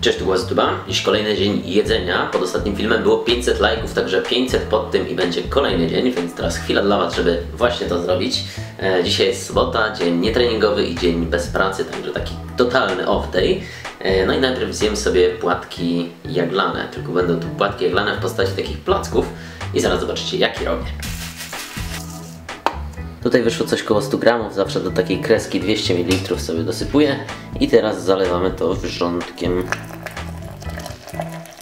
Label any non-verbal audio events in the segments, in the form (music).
Cześć, tu głos YouTube'a. Dziś kolejny dzień jedzenia. Pod ostatnim filmem było 500 lajków, także 500 pod tym i będzie kolejny dzień, więc teraz chwila dla Was, żeby właśnie to zrobić. E, dzisiaj jest sobota, dzień nietreningowy i dzień bez pracy, także taki totalny off day. E, no i najpierw zjem sobie płatki jaglane, tylko będą to płatki jaglane w postaci takich placków i zaraz zobaczycie jakie robię. Tutaj wyszło coś koło 100 gramów, zawsze do takiej kreski 200 ml sobie dosypuję i teraz zalewamy to wrzątkiem.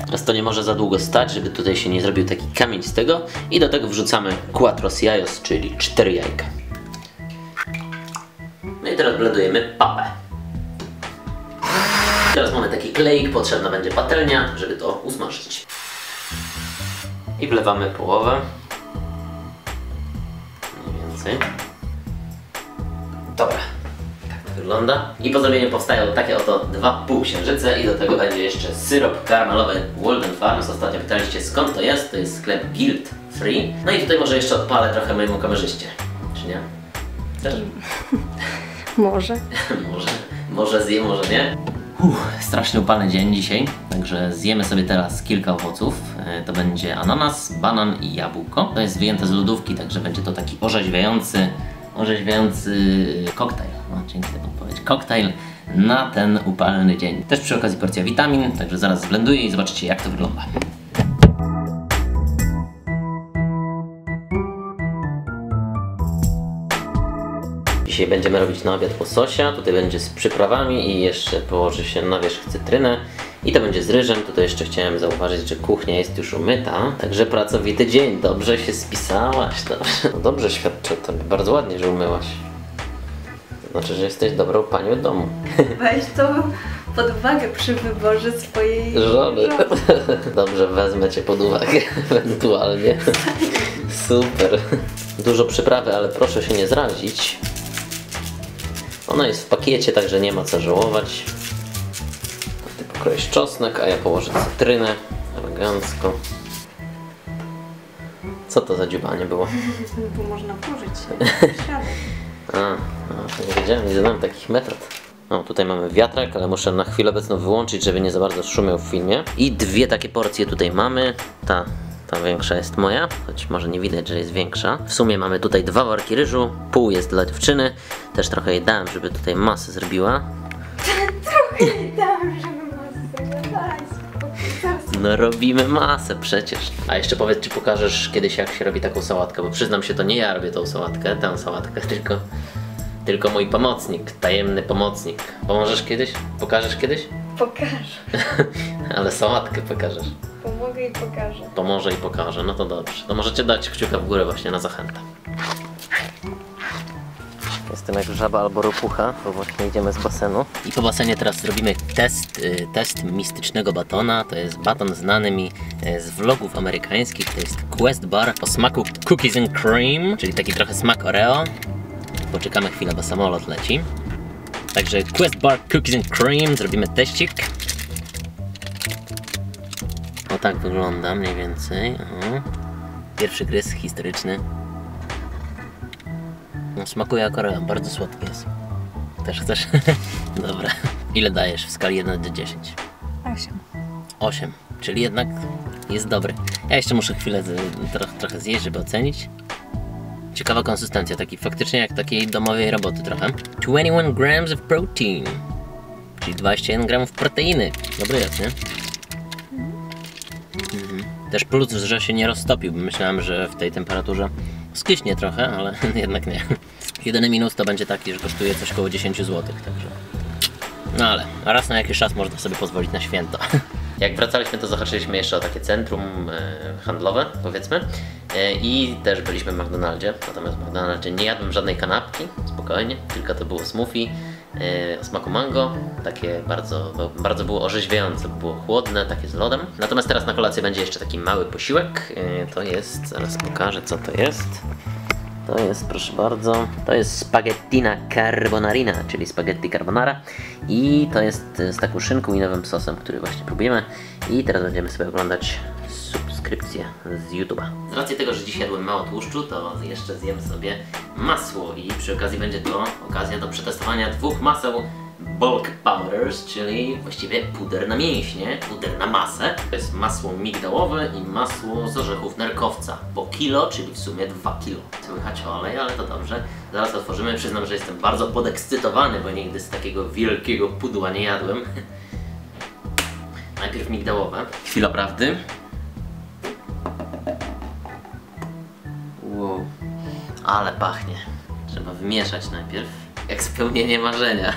Teraz to nie może za długo stać, żeby tutaj się nie zrobił taki kamień z tego i do tego wrzucamy quattros jajos, czyli 4 jajka. No i teraz blendujemy papę. Teraz mamy taki kleik, potrzebna będzie patelnia, żeby to usmażyć. I wlewamy połowę. Dobra. Tak to wygląda. I po zrobieniu powstają takie oto dwa półksiężyce i do tego będzie jeszcze syrop karmelowy Walden Farms. Ostatnio pytaliście skąd to jest. To jest sklep Guild Free. No i tutaj może jeszcze odpalę trochę mojemu kamerzyście. Czy nie? Też? (laughs) Może. (laughs) może. Może zje, może nie. Uff, strasznie upalny dzień dzisiaj, także zjemy sobie teraz kilka owoców. E, To będzie ananas, banan i jabłko. To jest wyjęte z lodówki, także będzie to taki orzeźwiający, orzeźwiający koktajl. No, dzięki za podpowiedź. Koktajl na ten upalny dzień. Też przy okazji porcja witamin, także zaraz zblenduję i zobaczycie jak to wygląda. Dzisiaj będziemy robić na obiad łososia, tutaj będzie z przyprawami i jeszcze położy się na wierzch cytrynę i to będzie z ryżem, tutaj jeszcze chciałem zauważyć, że kuchnia jest już umyta, także pracowity dzień, dobrze się spisałaś, dobrze, no dobrze świadczy o tobie, bardzo ładnie, że umyłaś. Znaczy, że jesteś dobrą panią domu. Weź to pod uwagę przy wyborze swojej Żony. (laughs) Dobrze, wezmę cię pod uwagę, (laughs) ewentualnie. Super. Dużo przyprawy, ale proszę się nie zrazić. Ona jest w pakiecie, także nie ma co żałować. Ty pokroisz czosnek, a ja położę cytrynę. Elegancko. Co to za dziubanie było? (laughs) Bo można włożyć. (laughs) A, no, to nie wiedziałem, nie znałem takich metod. No, tutaj mamy wiatrak, ale muszę na chwilę obecną wyłączyć, żeby nie za bardzo szumiał w filmie. I dwie takie porcje tutaj mamy. Ta, ta większa jest moja, choć może nie widać, że jest większa. W sumie mamy tutaj dwa worki ryżu, pół jest dla dziewczyny. Też trochę jej dałem, żeby tutaj masę zrobiła. Trochę nie dam, żeby masę. Zaraz No robimy masę przecież. A jeszcze powiedz, czy pokażesz kiedyś jak się robi taką sałatkę, bo przyznam się, to nie ja robię tą sałatkę, tę sałatkę, (laughs) tylko, tylko mój pomocnik, tajemny pomocnik. Pomożesz kiedyś? Pokażesz kiedyś? pokażę. (laughs) Ale sałatkę pokażesz. Pomogę i pokażę. Pomoże i pokaże, no to dobrze. To możecie dać kciuka w górę właśnie na zachętę. Jestem jak żaba albo ropucha, bo właśnie idziemy z basenu. I po basenie teraz zrobimy test, y, test mistycznego batona. To jest baton znany mi y, z vlogów amerykańskich. To jest Quest Bar o smaku cookies and cream, czyli taki trochę smak Oreo. Poczekamy chwilę, bo samolot leci. Także Quest Bar Cookies and Cream, zrobimy teścik. Tak wygląda mniej więcej. O. Pierwszy gryz historyczny. No, smakuje Oreo, bardzo słodki jest. Też chcesz? (laughs) Dobra. Ile dajesz w skali 1 do 10? Osiem. 8, czyli jednak jest dobry. Ja jeszcze muszę chwilę trochę, trochę zjeść, żeby ocenić. Ciekawa konsystencja, taki faktycznie jak takiej domowej roboty trochę. 21 grams of protein, czyli 21 gramów proteiny. Dobry jest, nie? Mhm. Też plus, że się nie roztopił, bo myślałem, że w tej temperaturze skiśnie trochę, ale (laughs) jednak nie. Jedyny minus to będzie taki, że kosztuje coś około 10 zł, także... No ale raz na jakiś czas można sobie pozwolić na święto. (laughs) Jak wracaliśmy, to zahaczyliśmy jeszcze o takie centrum e, handlowe, powiedzmy. E, I też byliśmy w McDonaldzie. Natomiast w McDonaldzie nie jadłem żadnej kanapki, spokojnie, tylko to było smoothie o smaku mango. Takie bardzo, bardzo było orzeźwiające, było chłodne, takie z lodem. Natomiast teraz na kolację będzie jeszcze taki mały posiłek. E, to jest, zaraz pokażę co to jest. To jest, proszę bardzo, to jest spaghettina carbonarina, czyli spaghetti carbonara i to jest e, z taką szynką i nowym sosem, który właśnie próbujemy i teraz będziemy sobie oglądać subskrypcję z YouTube'a. Z racji tego, że dziś jadłem mało tłuszczu, to jeszcze zjem sobie masło i przy okazji będzie to okazja do przetestowania dwóch maseł bulk powders, czyli właściwie puder na mięśnie, puder na masę. To jest masło migdałowe i masło z orzechów nerkowca. Po kilo, czyli w sumie 2 kilo. Słychać olej, ale to dobrze. Zaraz otworzymy. Przyznam, że jestem bardzo podekscytowany, bo nigdy z takiego wielkiego pudła nie jadłem. (laughs) Najpierw migdałowe. Chwila prawdy. Ale pachnie. Trzeba wymieszać najpierw. Jak spełnienie marzenia.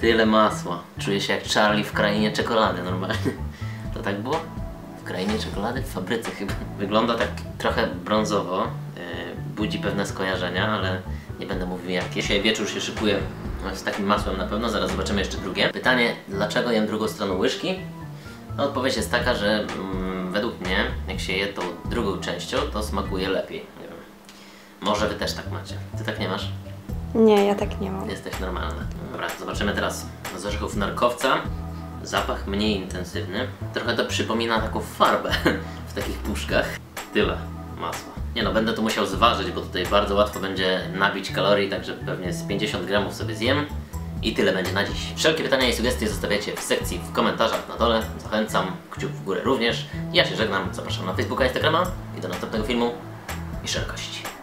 Tyle masła. Czuję się jak Charlie w krainie czekolady normalnie. To tak było? W krainie czekolady? W fabryce chyba. Wygląda tak trochę brązowo. Yy, budzi pewne skojarzenia, ale nie będę mówił jakie. Dzisiaj wieczór się szykuje z takim masłem na pewno. Zaraz zobaczymy jeszcze drugie. Pytanie, dlaczego jem drugą stroną łyżki? No, odpowiedź jest taka, że mm, według mnie, jak się je tą drugą częścią, to smakuje lepiej. Może wy też tak macie. Ty tak nie masz? Nie, ja tak nie mam. Jesteś normalny. Dobra, zobaczymy teraz z orzechów narkowca. Zapach mniej intensywny. Trochę to przypomina taką farbę (laughs) w takich puszkach. Tyle masła. Nie no, będę to musiał zważyć, bo tutaj bardzo łatwo będzie nabić kalorii, także pewnie z 50 gramów sobie zjem. I tyle będzie na dziś. Wszelkie pytania i sugestie zostawiacie w sekcji w komentarzach na dole. Zachęcam, kciuk w górę również. Ja się żegnam, zapraszam na Facebooka, Instagrama i do następnego filmu i szerokości.